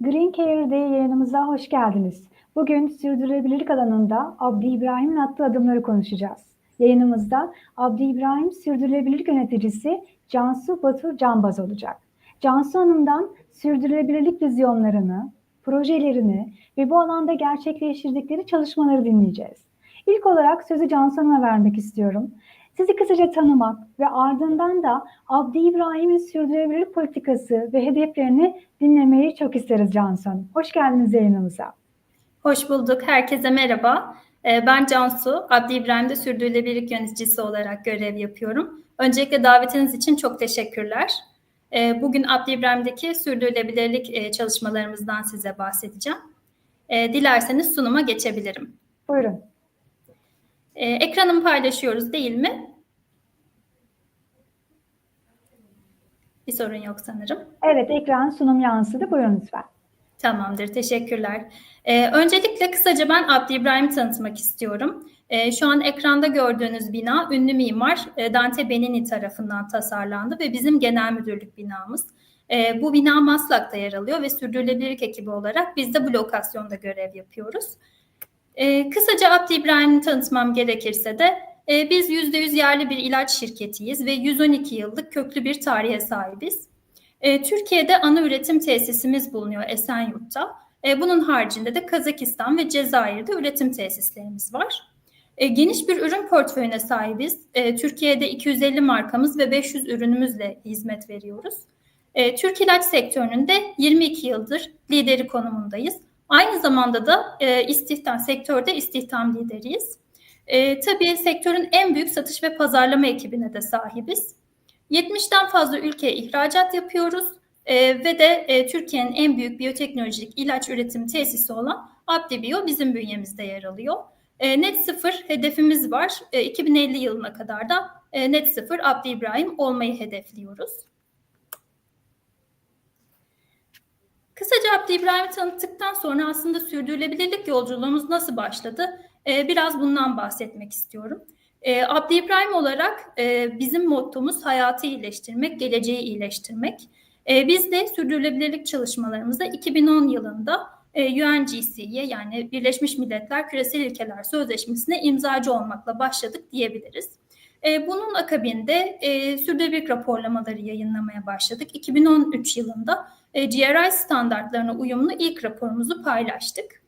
Green Care Day yayınımıza hoş geldiniz. Bugün sürdürülebilirlik alanında Abdi İbrahim'in attığı adımları konuşacağız. Yayınımızda Abdi İbrahim sürdürülebilirlik yöneticisi Cansu Batur Canbaz olacak. Cansu Hanım'dan sürdürülebilirlik vizyonlarını, projelerini ve bu alanda gerçekleştirdikleri çalışmaları dinleyeceğiz. İlk olarak sözü Cansu Hanım'a vermek istiyorum. Sizi kısaca tanımak ve ardından da Abdi İbrahim'in sürdürülebilirlik politikası ve hedeflerini dinlemeyi çok isteriz Cansu Hanım. Hoş geldiniz yayınımıza. Hoş bulduk. Herkese merhaba. Ee, ben Cansu. Abdi İbrahim'de sürdürülebilirlik yöneticisi olarak görev yapıyorum. Öncelikle davetiniz için çok teşekkürler. Ee, bugün Abdi İbrahim'deki sürdürülebilirlik e, çalışmalarımızdan size bahsedeceğim. Ee, dilerseniz sunuma geçebilirim. Buyurun. Ekranımı paylaşıyoruz değil mi? Bir sorun yok sanırım. Evet, ekran sunum yansıdı. Buyurun lütfen. Tamamdır, teşekkürler. Ee, öncelikle kısaca ben Abdi İbrahim'i tanıtmak istiyorum. Ee, şu an ekranda gördüğünüz bina ünlü mimar e, Dante Benini tarafından tasarlandı ve bizim genel müdürlük binamız. E, bu bina Maslak'ta yer alıyor ve sürdürülebilirlik ekibi olarak biz de bu lokasyonda görev yapıyoruz. E, kısaca Abdi İbrahim'i tanıtmam gerekirse de e, biz %100 yerli bir ilaç şirketiyiz ve 112 yıllık köklü bir tarihe sahibiz. E, Türkiye'de ana üretim tesisimiz bulunuyor Esenyurt'ta. E, bunun haricinde de Kazakistan ve Cezayir'de üretim tesislerimiz var. E, geniş bir ürün portföyüne sahibiz. E, Türkiye'de 250 markamız ve 500 ürünümüzle hizmet veriyoruz. E, Türk ilaç sektörünün de 22 yıldır lideri konumundayız. Aynı zamanda da e, istihdam sektörde istihdam lideriyiz. E, tabii sektörün en büyük satış ve pazarlama ekibine de sahibiz. 70'ten fazla ülkeye ihracat yapıyoruz e, ve de e, Türkiye'nin en büyük biyoteknolojik ilaç üretim tesisi olan Abdibio bizim bünyemizde yer alıyor. E, net sıfır hedefimiz var. E, 2050 yılına kadar da e, net sıfır Abdi İbrahim olmayı hedefliyoruz. Kısaca Abdi İbrahim'i tanıttıktan sonra aslında sürdürülebilirlik yolculuğumuz nasıl başladı? Ee, biraz bundan bahsetmek istiyorum. Ee, Abdi İbrahim olarak e, bizim mottomuz hayatı iyileştirmek, geleceği iyileştirmek. Ee, biz de sürdürülebilirlik çalışmalarımızda 2010 yılında e, UNGC'ye yani Birleşmiş Milletler Küresel İlkeler Sözleşmesi'ne imzacı olmakla başladık diyebiliriz. E, bunun akabinde e, sürdürülebilirlik raporlamaları yayınlamaya başladık. 2013 yılında e, GRI standartlarına uyumlu ilk raporumuzu paylaştık.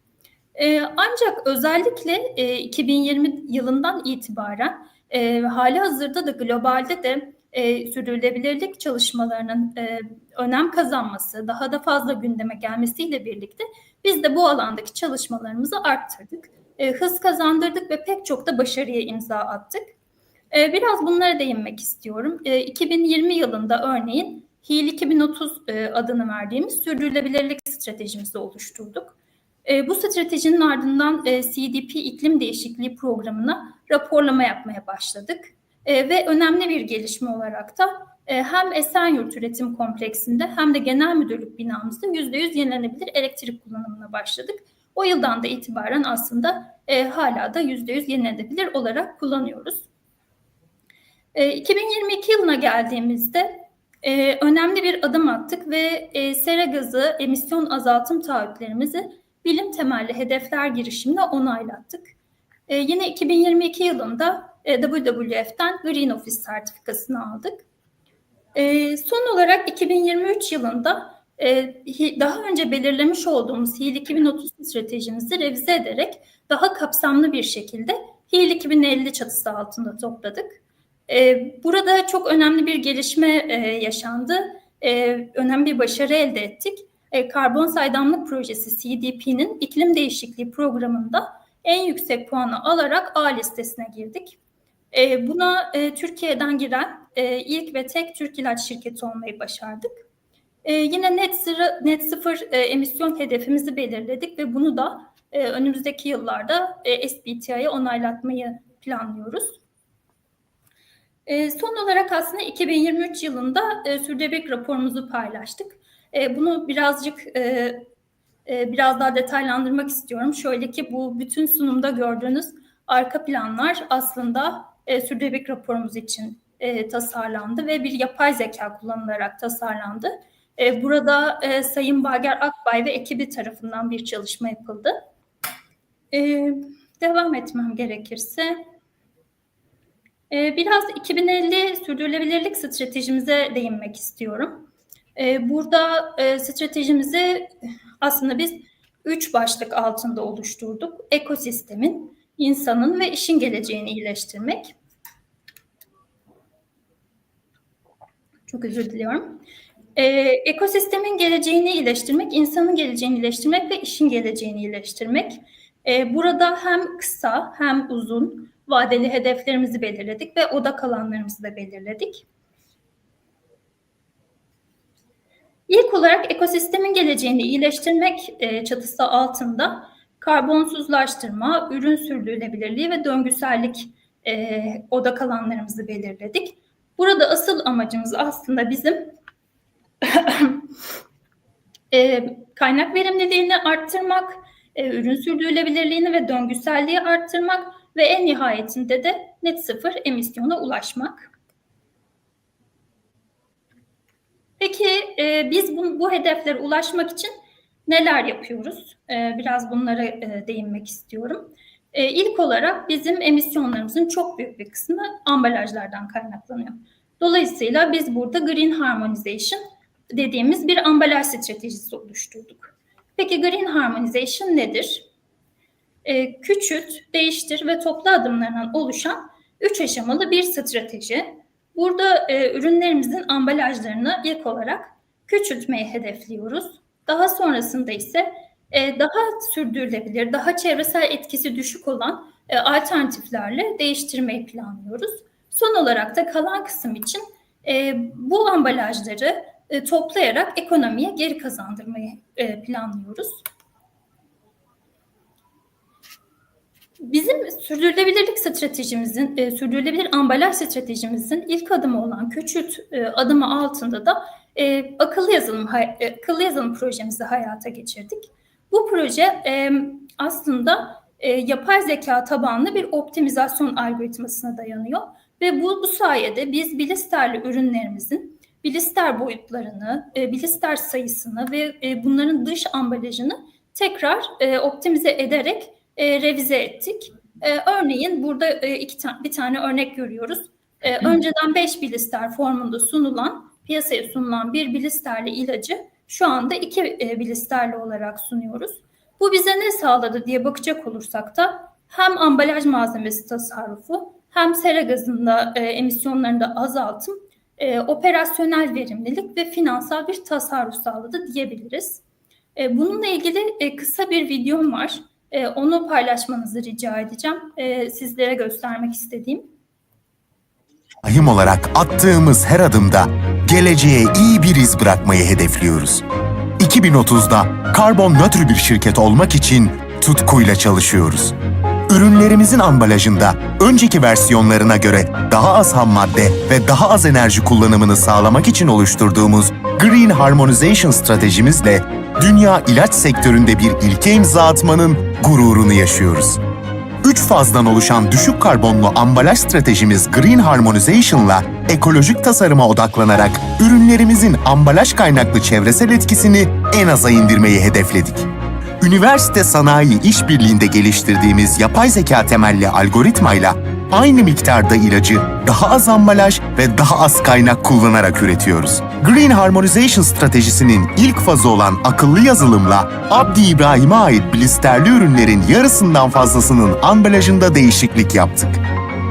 E, ancak özellikle e, 2020 yılından itibaren e, hali hazırda da globalde de e, sürdürülebilirlik çalışmalarının e, önem kazanması, daha da fazla gündeme gelmesiyle birlikte biz de bu alandaki çalışmalarımızı arttırdık. E, hız kazandırdık ve pek çok da başarıya imza attık. E, biraz bunlara değinmek istiyorum. E, 2020 yılında örneğin HİL 2030 e, adını verdiğimiz sürdürülebilirlik stratejimizi oluşturduk. E, bu stratejinin ardından e, CDP iklim değişikliği programına raporlama yapmaya başladık. Ve önemli bir gelişme olarak da e, hem Esenyurt Üretim Kompleksinde hem de Genel Müdürlük binamızda %100 yenilenebilir elektrik kullanımına başladık. O yıldan da itibaren aslında e, hala da %100 yenilenebilir olarak kullanıyoruz. E, 2022 yılına geldiğimizde e, önemli bir adım attık ve e, sera gazı emisyon azaltım taahhütlerimizi bilim temelli hedefler girişimine onaylattık. E, yine 2022 yılında e, WWF'den Green Office sertifikasını aldık. E, son olarak 2023 yılında e, daha önce belirlemiş olduğumuz HİL 2030 stratejimizi revize ederek daha kapsamlı bir şekilde HİL 2050 çatısı altında topladık. E, burada çok önemli bir gelişme e, yaşandı. E, önemli bir başarı elde ettik. E, Karbon Saydamlık Projesi CDP'nin iklim değişikliği programında en yüksek puanı alarak A listesine girdik. E, buna e, Türkiye'den giren e, ilk ve tek Türk ilaç şirketi olmayı başardık. E, yine net, sıra, net sıfır e, emisyon hedefimizi belirledik ve bunu da e, önümüzdeki yıllarda e, SBTI'ye onaylatmayı planlıyoruz. E, son olarak aslında 2023 yılında e, raporumuzu paylaştık. E, bunu birazcık e, e, biraz daha detaylandırmak istiyorum. Şöyle ki bu bütün sunumda gördüğünüz arka planlar aslında e, raporumuz için tasarlandı ve bir yapay zeka kullanılarak tasarlandı. Burada Sayın Bager Akbay ve ekibi tarafından bir çalışma yapıldı. Devam etmem gerekirse. E, biraz 2050 sürdürülebilirlik stratejimize değinmek istiyorum. E, burada e, stratejimizi aslında biz üç başlık altında oluşturduk. Ekosistemin, insanın ve işin geleceğini iyileştirmek. Çok özür diliyorum. Ee, ekosistemin geleceğini iyileştirmek, insanın geleceğini iyileştirmek ve işin geleceğini iyileştirmek. Ee, burada hem kısa hem uzun vadeli hedeflerimizi belirledik ve odak alanlarımızı da belirledik. İlk olarak ekosistemin geleceğini iyileştirmek e, çatısı altında karbonsuzlaştırma, ürün sürdürülebilirliği ve döngüsellik e, odak alanlarımızı belirledik. Burada asıl amacımız aslında bizim e, kaynak verimliliğini arttırmak, ürün sürdürülebilirliğini ve döngüselliği arttırmak ve en nihayetinde de net sıfır emisyona ulaşmak. Peki e, biz bu, bu hedeflere ulaşmak için neler yapıyoruz? E, biraz bunlara e, değinmek istiyorum. E, ilk olarak bizim emisyonlarımızın çok büyük bir kısmı ambalajlardan kaynaklanıyor. Dolayısıyla biz burada Green Harmonization dediğimiz bir ambalaj stratejisi oluşturduk. Peki Green Harmonization nedir? E, küçült, değiştir ve topla adımlarından oluşan üç aşamalı bir strateji. Burada e, ürünlerimizin ambalajlarını ilk olarak küçültmeyi hedefliyoruz. Daha sonrasında ise e, daha sürdürülebilir, daha çevresel etkisi düşük olan e, alternatiflerle değiştirmeyi planlıyoruz. Son olarak da kalan kısım için e, bu ambalajları e, toplayarak ekonomiye geri kazandırmayı e, planlıyoruz. Bizim sürdürülebilirlik stratejimizin, e, sürdürülebilir ambalaj stratejimizin ilk adımı olan küçült e, adımı altında da e, akıllı yazılım e, akıllı yazılım projemizi hayata geçirdik. Bu proje e, aslında e, yapay zeka tabanlı bir optimizasyon algoritmasına dayanıyor ve bu, bu sayede biz bilisterli ürünlerimizin bilister boyutlarını, e, bilister sayısını ve e, bunların dış ambalajını tekrar e, optimize ederek e, revize ettik. E, örneğin burada e, iki ta- bir tane örnek görüyoruz. E, önceden 5 bilister formunda sunulan, piyasaya sunulan bir bilisterli ilacı şu anda 2 e, bilisterli olarak sunuyoruz. Bu bize ne sağladı diye bakacak olursak da hem ambalaj malzemesi tasarrufu hem sera gazında e, emisyonlarında azaltım, e, operasyonel verimlilik ve finansal bir tasarruf sağladı diyebiliriz. E, bununla ilgili e, kısa bir videom var. E, onu paylaşmanızı rica edeceğim. E, sizlere göstermek istediğim. Ahim olarak attığımız her adımda geleceğe iyi bir iz bırakmayı hedefliyoruz. 2030'da karbon nötr bir şirket olmak için tutkuyla çalışıyoruz. Ürünlerimizin ambalajında önceki versiyonlarına göre daha az ham madde ve daha az enerji kullanımını sağlamak için oluşturduğumuz Green Harmonization stratejimizle dünya ilaç sektöründe bir ilke imza atmanın gururunu yaşıyoruz. Üç fazdan oluşan düşük karbonlu ambalaj stratejimiz Green Harmonization'la ekolojik tasarıma odaklanarak ürünlerimizin ambalaj kaynaklı çevresel etkisini en aza indirmeyi hedefledik. Üniversite sanayi işbirliğinde geliştirdiğimiz yapay zeka temelli algoritmayla aynı miktarda ilacı daha az ambalaj ve daha az kaynak kullanarak üretiyoruz. Green Harmonization stratejisinin ilk fazı olan akıllı yazılımla Abdi İbrahim'e ait blisterli ürünlerin yarısından fazlasının ambalajında değişiklik yaptık.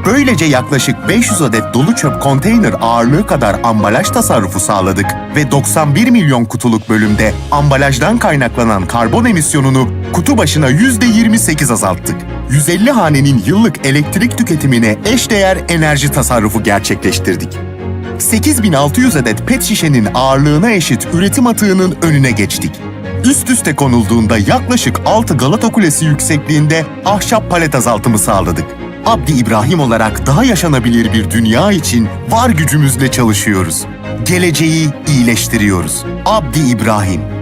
Böylece yaklaşık 500 adet dolu çöp konteyner ağırlığı kadar ambalaj tasarrufu sağladık ve 91 milyon kutuluk bölümde ambalajdan kaynaklanan karbon emisyonunu kutu başına %28 azalttık. 150 hanenin yıllık elektrik tüketimine eşdeğer enerji tasarrufu gerçekleştirdik. 8600 adet pet şişenin ağırlığına eşit üretim atığının önüne geçtik. Üst üste konulduğunda yaklaşık 6 Galata Kulesi yüksekliğinde ahşap palet azaltımı sağladık. Abdi İbrahim olarak daha yaşanabilir bir dünya için var gücümüzle çalışıyoruz. Geleceği iyileştiriyoruz. Abdi İbrahim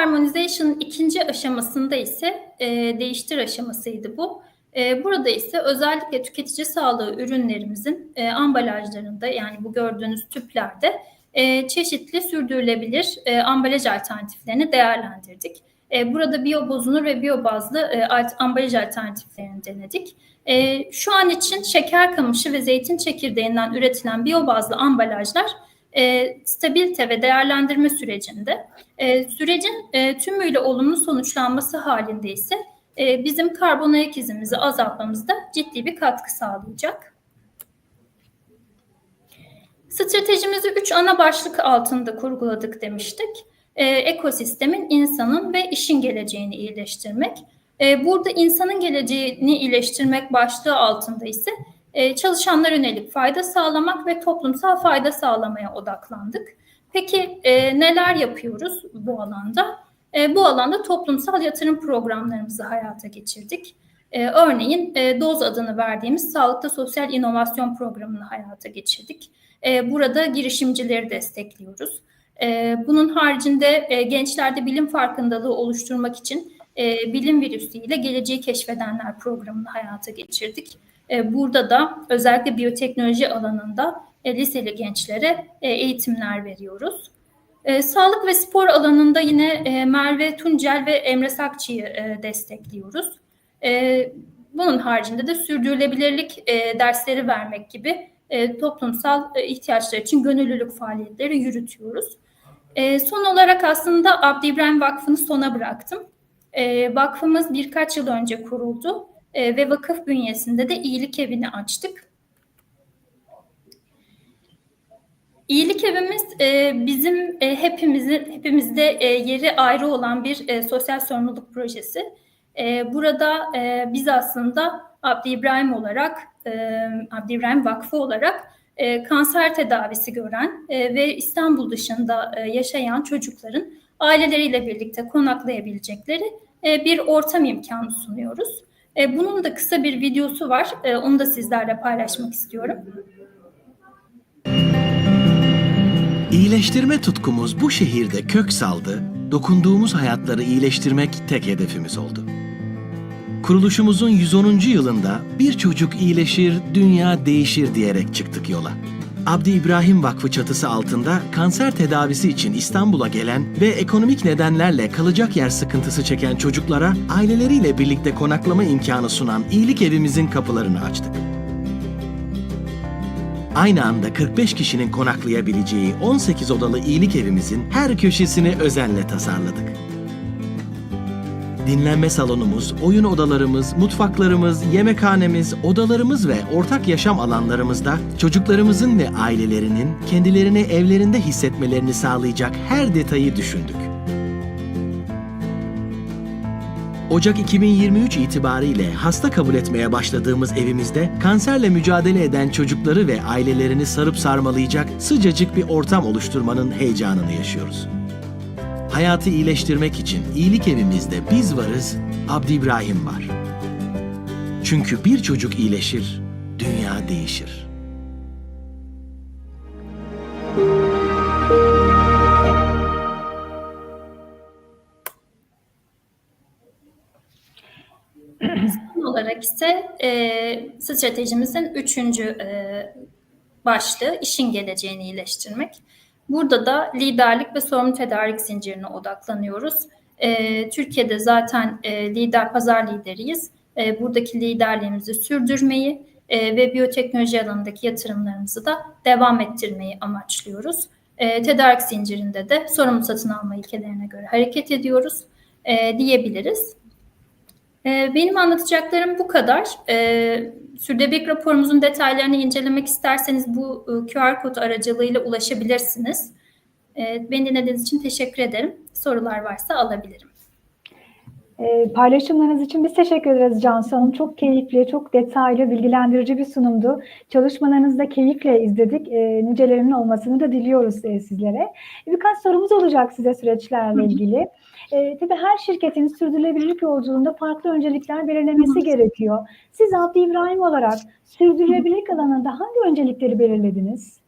Decarbonization'ın ikinci aşamasında ise e, değiştir aşamasıydı bu. E, burada ise özellikle tüketici sağlığı ürünlerimizin e, ambalajlarında yani bu gördüğünüz tüplerde e, çeşitli sürdürülebilir e, ambalaj alternatiflerini değerlendirdik. E, burada biyo bozunur ve biyo bazlı e, alt, ambalaj alternatiflerini denedik. E, şu an için şeker kamışı ve zeytin çekirdeğinden üretilen biyo bazlı ambalajlar e, stabilite ve değerlendirme sürecinde e, sürecin e, tümüyle olumlu sonuçlanması halinde ise e, bizim karbon ayak izimizi azaltmamızda ciddi bir katkı sağlayacak. Stratejimizi üç ana başlık altında kurguladık demiştik. E, ekosistemin, insanın ve işin geleceğini iyileştirmek. E, burada insanın geleceğini iyileştirmek başlığı altında ise e, çalışanlara yönelik fayda sağlamak ve toplumsal fayda sağlamaya odaklandık. Peki e, neler yapıyoruz bu alanda? E, bu alanda toplumsal yatırım programlarımızı hayata geçirdik. E, örneğin e, DOZ adını verdiğimiz Sağlıkta Sosyal İnovasyon Programı'nı hayata geçirdik. E, burada girişimcileri destekliyoruz. E, bunun haricinde e, gençlerde bilim farkındalığı oluşturmak için e, bilim virüsüyle geleceği keşfedenler programını hayata geçirdik. E, burada da özellikle biyoteknoloji alanında e, liseli gençlere e, eğitimler veriyoruz. E, sağlık ve spor alanında yine Merve Tuncel ve Emre Sakçı'yı destekliyoruz. Bunun haricinde de sürdürülebilirlik dersleri vermek gibi toplumsal e, ihtiyaçlar için gönüllülük faaliyetleri yürütüyoruz. Son olarak aslında Abdi İbrahim Vakfı'nı sona bıraktım. Vakfımız birkaç yıl önce kuruldu ve vakıf bünyesinde de iyilik evini açtık. İyilik evimiz e, bizim e, hepimizin hepimizde e, yeri ayrı olan bir sosyal sorumluluk projesi. Burada biz aslında Abdi İbrahim olarak, e, Abdi İbrahim Vakfı olarak kanser tedavisi gören ve İstanbul dışında yaşayan çocukların aileleriyle birlikte konaklayabilecekleri bir ortam imkanı sunuyoruz. Bunun da kısa bir videosu var. Onu da sizlerle paylaşmak istiyorum. İyileştirme tutkumuz bu şehirde kök saldı, dokunduğumuz hayatları iyileştirmek tek hedefimiz oldu. Kuruluşumuzun 110. yılında bir çocuk iyileşir, dünya değişir diyerek çıktık yola. Abdi İbrahim Vakfı çatısı altında kanser tedavisi için İstanbul'a gelen ve ekonomik nedenlerle kalacak yer sıkıntısı çeken çocuklara aileleriyle birlikte konaklama imkanı sunan iyilik evimizin kapılarını açtık. Aynı anda 45 kişinin konaklayabileceği 18 odalı iyilik evimizin her köşesini özenle tasarladık. Dinlenme salonumuz, oyun odalarımız, mutfaklarımız, yemekhanemiz, odalarımız ve ortak yaşam alanlarımızda çocuklarımızın ve ailelerinin kendilerini evlerinde hissetmelerini sağlayacak her detayı düşündük. Ocak 2023 itibariyle hasta kabul etmeye başladığımız evimizde kanserle mücadele eden çocukları ve ailelerini sarıp sarmalayacak sıcacık bir ortam oluşturmanın heyecanını yaşıyoruz. Hayatı iyileştirmek için iyilik evimizde biz varız, Abdi İbrahim var. Çünkü bir çocuk iyileşir, dünya değişir. İse e, stratejimizin üçüncü e, başlığı işin geleceğini iyileştirmek. Burada da liderlik ve sorumlu tedarik zincirine odaklanıyoruz. E, Türkiye'de zaten e, lider pazar lideriyiz. E, buradaki liderliğimizi sürdürmeyi e, ve biyoteknoloji alanındaki yatırımlarımızı da devam ettirmeyi amaçlıyoruz. E, tedarik zincirinde de sorumlu satın alma ilkelerine göre hareket ediyoruz e, diyebiliriz. E, benim anlatacaklarım bu kadar. E, Sürdürülebilirlik raporumuzun detaylarını incelemek isterseniz bu e, QR kod aracılığıyla ulaşabilirsiniz. E, beni dinlediğiniz için teşekkür ederim. Sorular varsa alabilirim. Ee, paylaşımlarınız için biz teşekkür ederiz Cansu Hanım. Çok keyifli, çok detaylı, bilgilendirici bir sunumdu. Çalışmalarınızı da keyifle izledik. E, nicelerinin olmasını da diliyoruz e, sizlere. Birkaç sorumuz olacak size süreçlerle ilgili. E, tabii her şirketin sürdürülebilirlik yolculuğunda farklı öncelikler belirlemesi gerekiyor. Siz Abdi İbrahim olarak sürdürülebilirlik alanında hangi öncelikleri belirlediniz?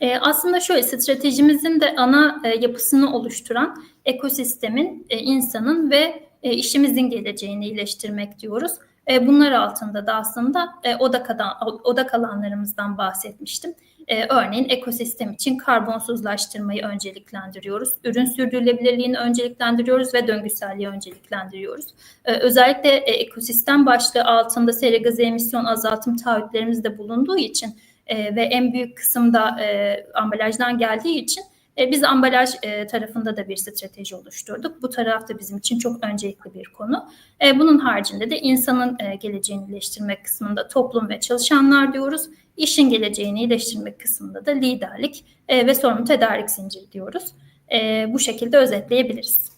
E, aslında şöyle stratejimizin de ana e, yapısını oluşturan ekosistemin, e, insanın ve e, işimizin geleceğini iyileştirmek diyoruz. E, bunlar altında da aslında e, odak, alan, odak alanlarımızdan bahsetmiştim. E, örneğin ekosistem için karbonsuzlaştırmayı önceliklendiriyoruz. Ürün sürdürülebilirliğini önceliklendiriyoruz ve döngüselliği önceliklendiriyoruz. E, özellikle e, ekosistem başlığı altında sera gazı emisyon azaltım taahhütlerimiz de bulunduğu için e, ve en büyük kısımda e, ambalajdan geldiği için e, biz ambalaj e, tarafında da bir strateji oluşturduk. Bu taraf da bizim için çok öncelikli bir konu. E, bunun haricinde de insanın e, geleceğini iyileştirmek kısmında toplum ve çalışanlar diyoruz. İşin geleceğini iyileştirmek kısmında da liderlik e, ve sorumlu tedarik zinciri diyoruz. E, bu şekilde özetleyebiliriz.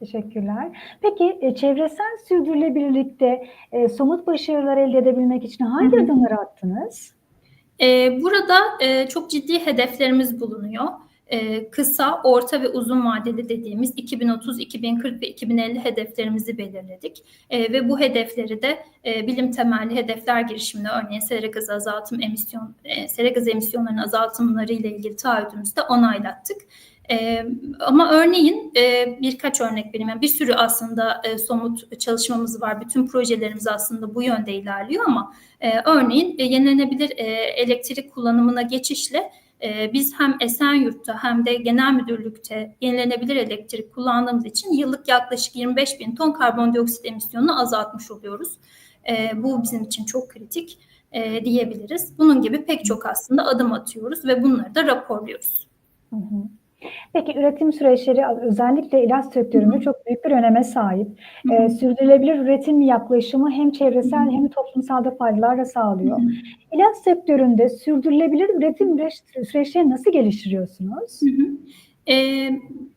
Teşekkürler. Peki e, çevresel sürdürülebilirlikte e, somut başarılar elde edebilmek için hangi Hı hı. adımları attınız? E, burada e, çok ciddi hedeflerimiz bulunuyor. E, kısa, orta ve uzun vadeli dediğimiz 2030, 2040 ve 2050 hedeflerimizi belirledik. E, ve bu hedefleri de e, bilim temelli hedefler girişimine örneğin sera gazı azaltım emisyon, e, sera gazı emisyonlarının azaltımları ile ilgili taahhüdümüzde onaylattık. E, ama örneğin e, birkaç örnek vereyim. Yani bir sürü aslında e, somut çalışmamız var. Bütün projelerimiz aslında bu yönde ilerliyor ama e, örneğin e, yenilenebilir e, elektrik kullanımına geçişle e, biz hem Esenyurt'ta hem de genel müdürlükte yenilenebilir elektrik kullandığımız için yıllık yaklaşık 25 bin ton karbondioksit emisyonunu azaltmış oluyoruz. E, bu bizim için çok kritik e, diyebiliriz. Bunun gibi pek çok aslında adım atıyoruz ve bunları da raporluyoruz. Hı hı. Peki üretim süreçleri özellikle ilaç sektöründe çok büyük bir öneme sahip. Hı hı. Ee, sürdürülebilir üretim yaklaşımı hem çevresel hem toplumsal da faydalar da sağlıyor. Hı hı. İlaç sektöründe sürdürülebilir üretim süreç- süreçlerini nasıl geliştiriyorsunuz? Hı hı. Ee,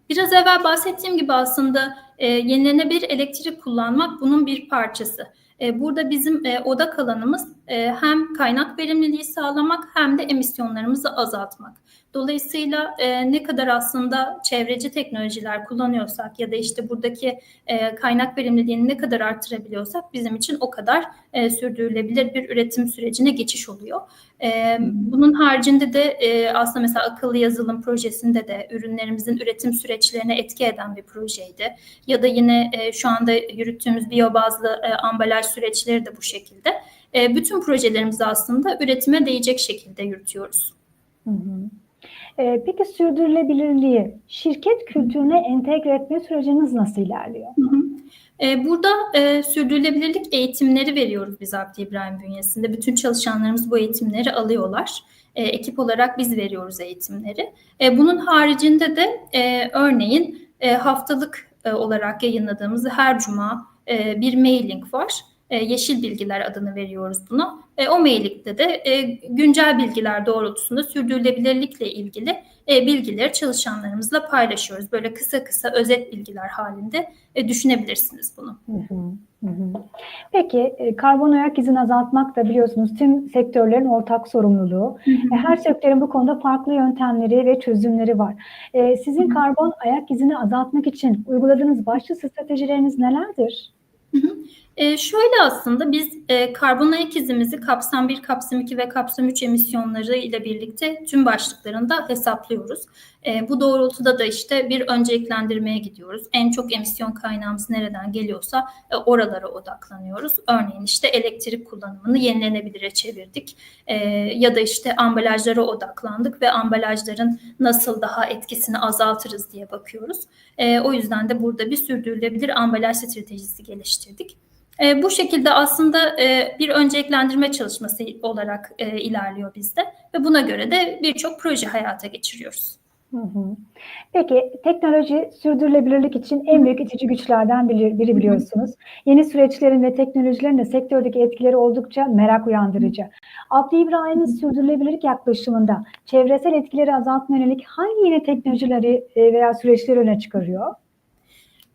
biraz evvel bahsettiğim gibi aslında e, yenilenebilir elektrik kullanmak bunun bir parçası. E, burada bizim e, odak alanımız e, hem kaynak verimliliği sağlamak hem de emisyonlarımızı azaltmak. Dolayısıyla e, ne kadar aslında çevreci teknolojiler kullanıyorsak ya da işte buradaki e, kaynak verimliliğini ne kadar arttırabiliyorsak bizim için o kadar e, sürdürülebilir bir üretim sürecine geçiş oluyor. E, bunun haricinde de e, aslında mesela akıllı yazılım projesinde de ürünlerimizin üretim süreçlerine etki eden bir projeydi. Ya da yine e, şu anda yürüttüğümüz biyobazlı e, ambalaj süreçleri de bu şekilde. E, bütün projelerimizi aslında üretime değecek şekilde yürütüyoruz. Hı hı. Ee, peki sürdürülebilirliği şirket kültürüne entegre etme süreciniz nasıl ilerliyor? Hı hı. E, Burada e, sürdürülebilirlik eğitimleri veriyoruz biz Abdi İbrahim bünyesinde. Bütün çalışanlarımız bu eğitimleri alıyorlar. E, ekip olarak biz veriyoruz eğitimleri. E, bunun haricinde de e, örneğin e, haftalık e, olarak yayınladığımız her cuma e, bir mailing var. E, Yeşil Bilgiler adını veriyoruz buna. E, o mailingde de e, güncel bilgiler doğrultusunda sürdürülebilirlikle ilgili e, bilgileri çalışanlarımızla paylaşıyoruz. Böyle kısa kısa özet bilgiler halinde e, düşünebilirsiniz bunu. Hı hı. Peki karbon ayak izini azaltmak da biliyorsunuz tüm sektörlerin ortak sorumluluğu. Her sektörün bu konuda farklı yöntemleri ve çözümleri var. Sizin karbon ayak izini azaltmak için uyguladığınız başlı stratejileriniz nelerdir? E, şöyle aslında biz e, karbon ayak izimizi kapsam 1, kapsam 2 ve kapsam 3 emisyonları ile birlikte tüm başlıklarında hesaplıyoruz. E, bu doğrultuda da işte bir önceliklendirmeye gidiyoruz. En çok emisyon kaynağımız nereden geliyorsa e, oralara odaklanıyoruz. Örneğin işte elektrik kullanımını yenilenebilire çevirdik. E, ya da işte ambalajlara odaklandık ve ambalajların nasıl daha etkisini azaltırız diye bakıyoruz. E, o yüzden de burada bir sürdürülebilir ambalaj stratejisi geliştirdik. E, bu şekilde aslında e, bir önceliklendirme çalışması olarak e, ilerliyor bizde ve buna göre de birçok proje hayata geçiriyoruz. Hı hı. Peki teknoloji sürdürülebilirlik için en büyük itici güçlerden biri, biri biliyorsunuz. Yeni süreçlerin ve teknolojilerin de sektördeki etkileri oldukça merak uyandırıcı. Abdi İbrahim'in sürdürülebilirlik yaklaşımında çevresel etkileri azaltma yönelik hangi yeni teknolojileri e, veya süreçleri öne çıkarıyor?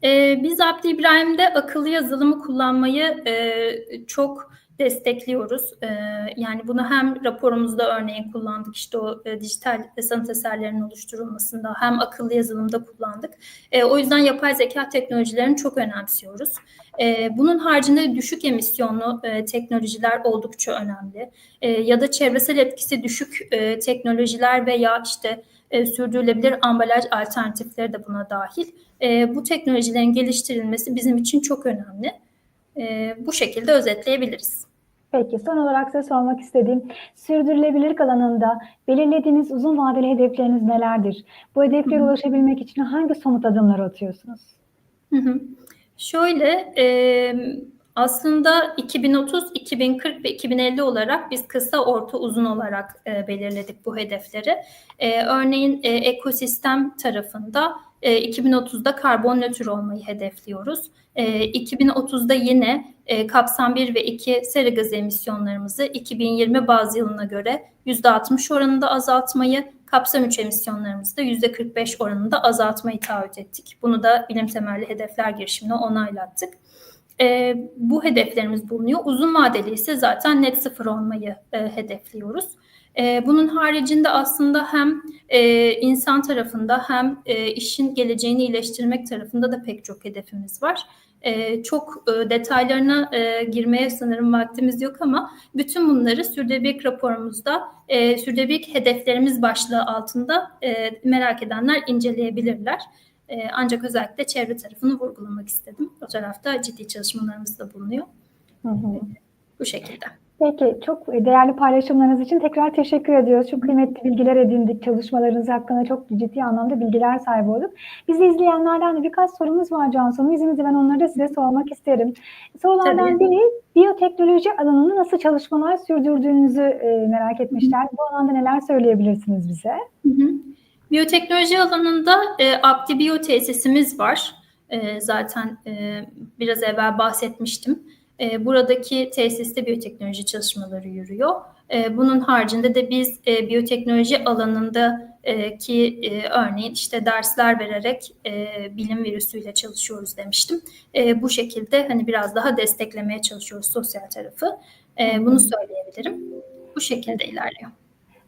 Ee, biz Abdi İbrahim'de akıllı yazılımı kullanmayı e, çok destekliyoruz. E, yani bunu hem raporumuzda örneğin kullandık işte o e, dijital sanat eserlerinin oluşturulmasında hem akıllı yazılımda kullandık. E, o yüzden yapay zeka teknolojilerini çok önemsiyoruz. E, bunun haricinde düşük emisyonlu e, teknolojiler oldukça önemli. E, ya da çevresel etkisi düşük e, teknolojiler veya işte e, sürdürülebilir ambalaj alternatifleri de buna dahil. E, bu teknolojilerin geliştirilmesi bizim için çok önemli. E, bu şekilde özetleyebiliriz. Peki son olarak size sormak istediğim sürdürülebilirlik alanında belirlediğiniz uzun vadeli hedefleriniz nelerdir? Bu hedeflere ulaşabilmek için hangi somut adımlar atıyorsunuz? Hı hı. Şöyle e, aslında 2030, 2040 ve 2050 olarak biz kısa, orta, uzun olarak e, belirledik bu hedefleri. E, örneğin e, ekosistem tarafında e, 2030'da karbon nötr olmayı hedefliyoruz. E, 2030'da yine e, kapsam 1 ve 2 sera gazı emisyonlarımızı 2020 baz yılına göre %60 oranında azaltmayı, kapsam 3 emisyonlarımızı da %45 oranında azaltmayı taahhüt ettik. Bunu da bilim temelli hedefler girişimine onaylattık. E, bu hedeflerimiz bulunuyor. Uzun vadeli ise zaten net sıfır olmayı e, hedefliyoruz. E, bunun haricinde aslında hem e, insan tarafında hem e, işin geleceğini iyileştirmek tarafında da pek çok hedefimiz var. E, çok e, detaylarına e, girmeye sanırım vaktimiz yok ama bütün bunları sürdürülebilirlik raporumuzda e, sürdürülebilirlik hedeflerimiz başlığı altında e, merak edenler inceleyebilirler. E, ancak özellikle çevre tarafını vurgulamak istedim. O tarafta ciddi çalışmalarımız da bulunuyor. Hı hı. Bu şekilde. Peki, çok değerli paylaşımlarınız için tekrar teşekkür ediyoruz. Çok kıymetli bilgiler edindik. Çalışmalarınız hakkında çok ciddi anlamda bilgiler sahibi olduk. Bizi izleyenlerden de birkaç sorumuz var Cansu Hanım. İzninizle ben onları da size sormak isterim. Sorulardan biri, biyoteknoloji alanında nasıl çalışmalar sürdürdüğünüzü e, merak etmişler. Bu alanda neler söyleyebilirsiniz bize? Hı hı. Biyoteknoloji alanında e, Abdi Biyo tesisimiz var. E, zaten e, biraz evvel bahsetmiştim. E, buradaki tesiste biyoteknoloji çalışmaları yürüyor. E, bunun haricinde de biz e, biyoteknoloji alanındaki e, örneğin işte dersler vererek e, bilim virüsüyle çalışıyoruz demiştim. E, bu şekilde hani biraz daha desteklemeye çalışıyoruz sosyal tarafı. E, bunu söyleyebilirim. Bu şekilde ilerliyor.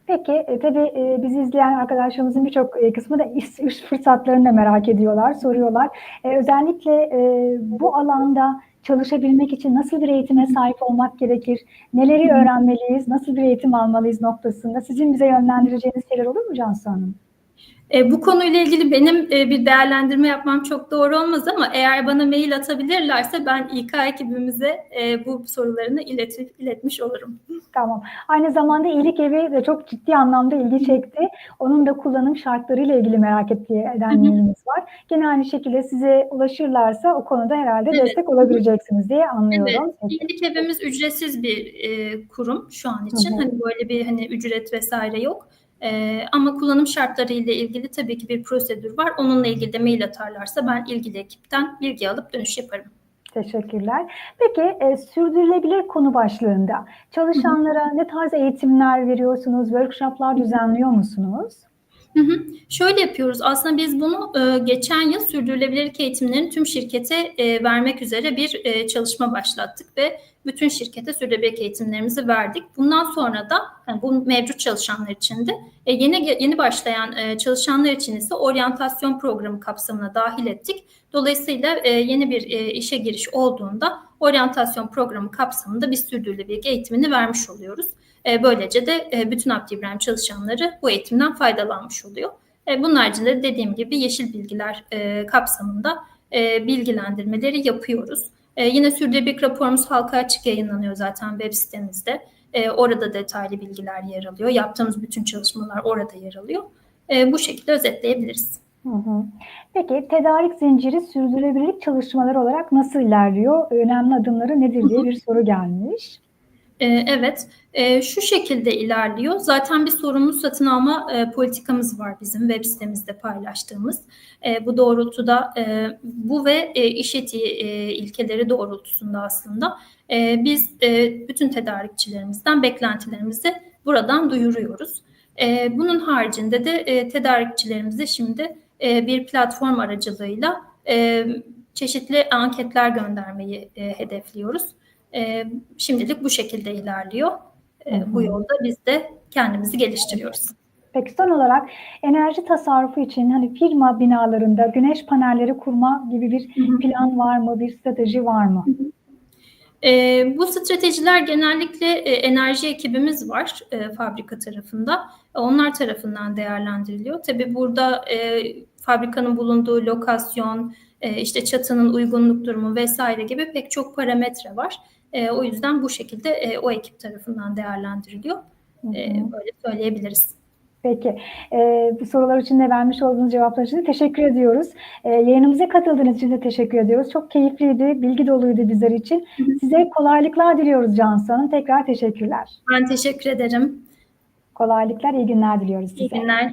Peki, e, tabii e, bizi izleyen arkadaşlarımızın birçok e, kısmı da iş, iş fırsatlarını da merak ediyorlar, soruyorlar. E, özellikle e, bu alanda çalışabilmek için nasıl bir eğitime sahip olmak gerekir, neleri öğrenmeliyiz, nasıl bir eğitim almalıyız noktasında sizin bize yönlendireceğiniz şeyler olur mu Cansu Hanım? E, bu konuyla ilgili benim e, bir değerlendirme yapmam çok doğru olmaz ama eğer bana mail atabilirlerse ben İK ekibimize e, bu sorularını iletip, iletmiş olurum. Tamam. Aynı zamanda iyilik evi de çok ciddi anlamda ilgi çekti. Onun da kullanım şartlarıyla ilgili merak ettiği edenlerimiz var. Gene aynı şekilde size ulaşırlarsa o konuda herhalde Evet. destek olabileceksiniz diye anlıyorum. Evet. İyilik evimiz ücretsiz bir e, kurum şu an için. Hı hı. Hani böyle bir hani ücret vesaire yok. E, ama kullanım şartları ile ilgili tabii ki bir prosedür var. Onunla ilgili de mail atarlarsa ben ilgili ekipten bilgi alıp dönüş yaparım. Teşekkürler. Peki e, sürdürülebilir konu başlığında çalışanlara ne tarz eğitimler veriyorsunuz, workshoplar düzenliyor musunuz? Hı hı. Şöyle yapıyoruz. Aslında biz bunu e, geçen yıl sürdürülebilirlik eğitimlerini tüm şirkete e, vermek üzere bir e, çalışma başlattık ve bütün şirkete sürdürülebilirlik eğitimlerimizi verdik. Bundan sonra da yani bu mevcut çalışanlar için de e, yeni yeni başlayan e, çalışanlar için ise oryantasyon programı kapsamına dahil ettik. Dolayısıyla e, yeni bir e, işe giriş olduğunda oryantasyon programı kapsamında biz sürdürülebilirlik eğitimini vermiş oluyoruz. E, böylece de e, bütün Abdi İbrahim çalışanları bu eğitimden faydalanmış oluyor. E, bunun haricinde de dediğim gibi yeşil bilgiler e, kapsamında e, bilgilendirmeleri yapıyoruz. E, yine sürdürülebilirlik raporumuz halka açık yayınlanıyor zaten web sitemizde. E, orada detaylı bilgiler yer alıyor. Yaptığımız bütün çalışmalar orada yer alıyor. E, bu şekilde özetleyebiliriz. Hı hı. Peki tedarik zinciri sürdürülebilirlik çalışmaları olarak nasıl ilerliyor? Önemli adımları nedir diye bir soru gelmiş. Ee, Evet, e, şu şekilde ilerliyor. Zaten bir sorumlu satın alma e, politikamız var bizim web sitemizde paylaştığımız. E, Bu doğrultuda e, bu ve e, iş etiği ilkeleri doğrultusunda aslında biz bütün tedarikçilerimizden beklentilerimizi buradan duyuruyoruz. Bunun haricinde de tedarikçilerimize şimdi bir platform aracılığıyla çeşitli anketler göndermeyi hedefliyoruz. E, şimdilik bu şekilde ilerliyor. E, bu yolda biz de kendimizi geliştiriyoruz. Peki son olarak enerji tasarrufu için hani firma binalarında güneş panelleri kurma gibi bir plan var mı, bir strateji var mı? E, bu stratejiler genellikle e, enerji ekibimiz var e, fabrika tarafında. Onlar tarafından değerlendiriliyor. Tabii burada e, fabrikanın bulunduğu lokasyon, e, işte çatının uygunluk durumu vesaire gibi pek çok parametre var. E, o yüzden bu şekilde e, o ekip tarafından değerlendiriliyor. E, böyle söyleyebiliriz. Peki. Ee, bu sorular için de vermiş olduğunuz cevaplar için de teşekkür ediyoruz. Ee, yayınımıza katıldığınız için de teşekkür ediyoruz. Çok keyifliydi, bilgi doluydu bizler için. Size kolaylıklar diliyoruz Cansu Hanım. Tekrar teşekkürler. Ben teşekkür ederim. Kolaylıklar, iyi günler diliyoruz size. İyi günler.